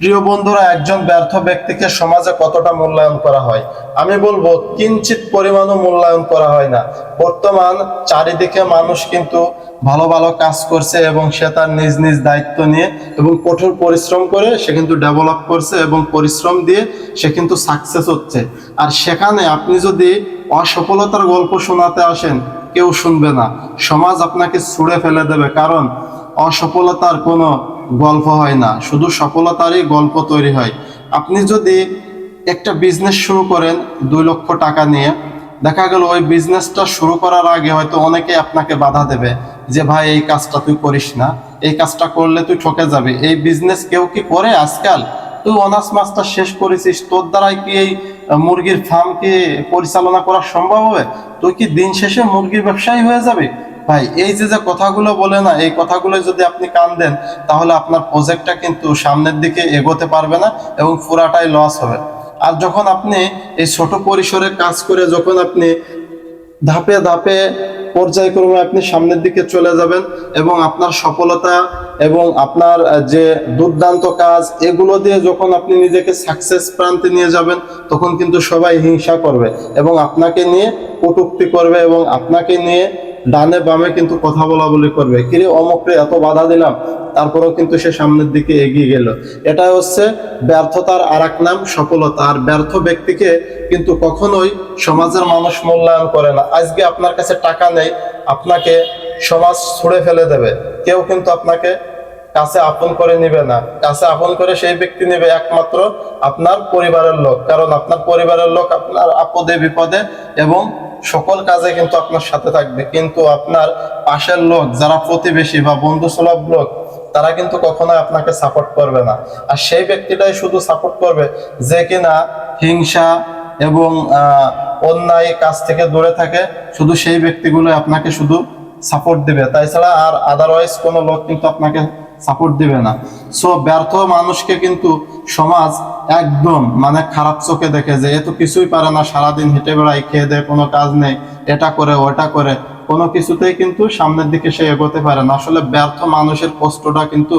প্রিয় বন্ধুরা, একজন ব্যর্থ ব্যক্তিকে সমাজে কতটা মূল্যায়ন করা হয়? আমি বলব কিঞ্চিত পরিমাণও মূল্যায়ন করা হয় না। বর্তমান চারিদিকে মানুষ কিন্তু ভালো ভালো কাজ করছে এবং সে তার নিজ নিজ দায়িত্ব নিয়ে এবং কঠোর পরিশ্রম করে সে কিন্তু ডেভেলপ করছে এবং পরিশ্রম দিয়ে সে কিন্তু সাকসেস হচ্ছে। আর সেখানে আপনি যদি অসফলতার গল্প শোনাতে আসেন, কেউ শুনবে না। সমাজ আপনাকে ছুঁড়ে ফেলে দেবে। কারণ অসফলতার কোনো গল্প হয় না, শুধু সফলতারই গল্প তৈরি হয়। আপনি যদি একটা বিজনেস শুরু করেন দুই লক্ষ টাকা নিয়ে, দেখা গেল ওই বিজনেসটা শুরু করার আগে হয়তো অনেকে আপনাকে বাধা দেবে যে, ভাই, এই কাজটা তুই করিস না। এই কাজটা করলে তুই ঠকে যাবে। এই বিজনেস কেউ কি করে আজকাল? তুই অনার্স মাস্টার শেষ করেছিস, তোর দ্বারাই কি এই মুরগির ফার্মকে পরিচালনা করা সম্ভব হবে? তুই কি দিন শেষে মুরগির ব্যবসায়ী হয়ে যাবে? ভাই, এই যে যে কথাগুলো বলে না, এই কথাগুলো যদি আপনি কান দেন, তাহলে আপনার প্রজেক্টটা কিন্তু সামনের দিকে এগোতে পারবে না এবং পুরাটাই লস হবে। আর যখন আপনি এই ছোট পরিসরে কাজ করে যখন আপনি ধাপে ধাপে পর্যায়ক্রমে আপনি সামনের দিকে চলে যাবেন এবং আপনার সফলতা এবং আপনার যে দুর্দান্ত কাজ, এগুলো দিয়ে যখন আপনি নিজেকে সাকসেস প্রান্তে নিয়ে যাবেন, তখন কিন্তু সবাই হিংসা করবে এবং আপনাকে নিয়ে কটুক্তি করবে এবং আপনাকে নিয়ে ডানে বামে কিন্তু কথা বলা বলি করবে। কিরে অমকরে এত বাধা দিলাম। তারপরেও কিন্তু সে সামনের দিকে এগিয়ে গেল। এটা হচ্ছে ব্যর্থতার আর এক নাম, সফলতা। আর ব্যর্থ ব্যক্তিকে কিন্তু কখনোই সমাজের মানুষ মূল্যায়ন করে না। আজকে আপনার কাছে টাকা নেই, আপনাকে সমাজ ছুড়ে ফেলে দেবে। কেউ কিন্তু আপনাকে কাছে আপন করে নিবে না। কাছে আপন করে সেই ব্যক্তি নেবে একমাত্র আপনার পরিবারের লোক। কারণ আপনার পরিবারের লোক আপনার আপদে বিপদে এবং সকল কাজে কিন্তু আপনার সাথে থাকবে। কিন্তু আপনার পাশের লোক, যারা প্রতিবেশী বা বন্ধু সুলভ লোক, তারা কিন্তু কখনো আপনাকে সাপোর্ট করবে না। আর সেই ব্যক্তিটাই শুধু সাপোর্ট করবে যে কিনা হিংসা এবং অন্যায় কাজ থেকে দূরে থাকে, শুধু সেই ব্যক্তিগুলো আপনাকে শুধু সাপোর্ট দিবে। তাই ছাড়া আর আদারওয়াইজ কোনো লোক কিন্তু আপনাকে সাপোর্ট দিবে না। সো ব্যর্থ মানুষকে কিন্তু সমাজ একদম মানে খারাপ চোখে দেখে যে এ তো কিছুই পারে না, সারাদিন হেঁটে বেড়ায়, খেয়ে দেয় কোনো কাজ নেই, এটা করে, ওটা করে। কোনো কিছুতেই কিন্তু সামনের দিকে সে এগোতে পারে না। আসলে ব্যর্থ মানুষের কষ্টটা কিন্তু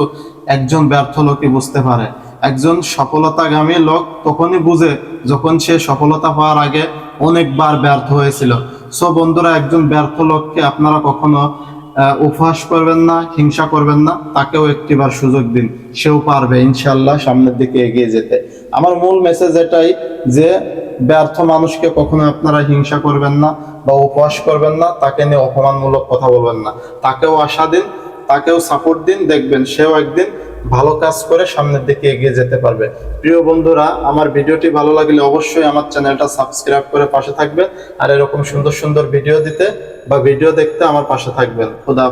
একজন ব্যর্থ লোকই বুঝতে পারে। একজন সফলতাগামী লোক তখনই বুঝে যখন সে সফলতা পাওয়ার আগে অনেকবার ব্যর্থ হয়েছিল। সো বন্ধুরা, একজন ব্যর্থ লোককে আপনারা কখনো উপহাস করবেন না, হিংসা করবেন না, তাকেও একটিবার সুযোগ দিন। সেও পারবে ইনশাল্লাহ সামনের দিকে এগিয়ে যেতে। আমার মূল মেসেজ এটাই যে, ব্যর্থ মানুষকে কখনো আপনারা হিংসা করবেন না বা উপহাস করবেন না, তাকে নিয়ে অপমানমূলক কথা বলবেন না। তাকেও আশা দিন, তাকেও সাপোর্ট দিন, দেখবেন সেও একদিন ভালো কাজ করে সামনের দিকে এগিয়ে যেতে পারবে। প্রিয় বন্ধুরা, আমার ভিডিওটি ভালো লাগলে অবশ্যই আমার চ্যানেলটা সাবস্ক্রাইব করে পাশে থাকবেন। আর এরকম সুন্দর সুন্দর ভিডিও দিতে বা ভিডিও দেখতে আমার পাশে থাকবেন। খুদা।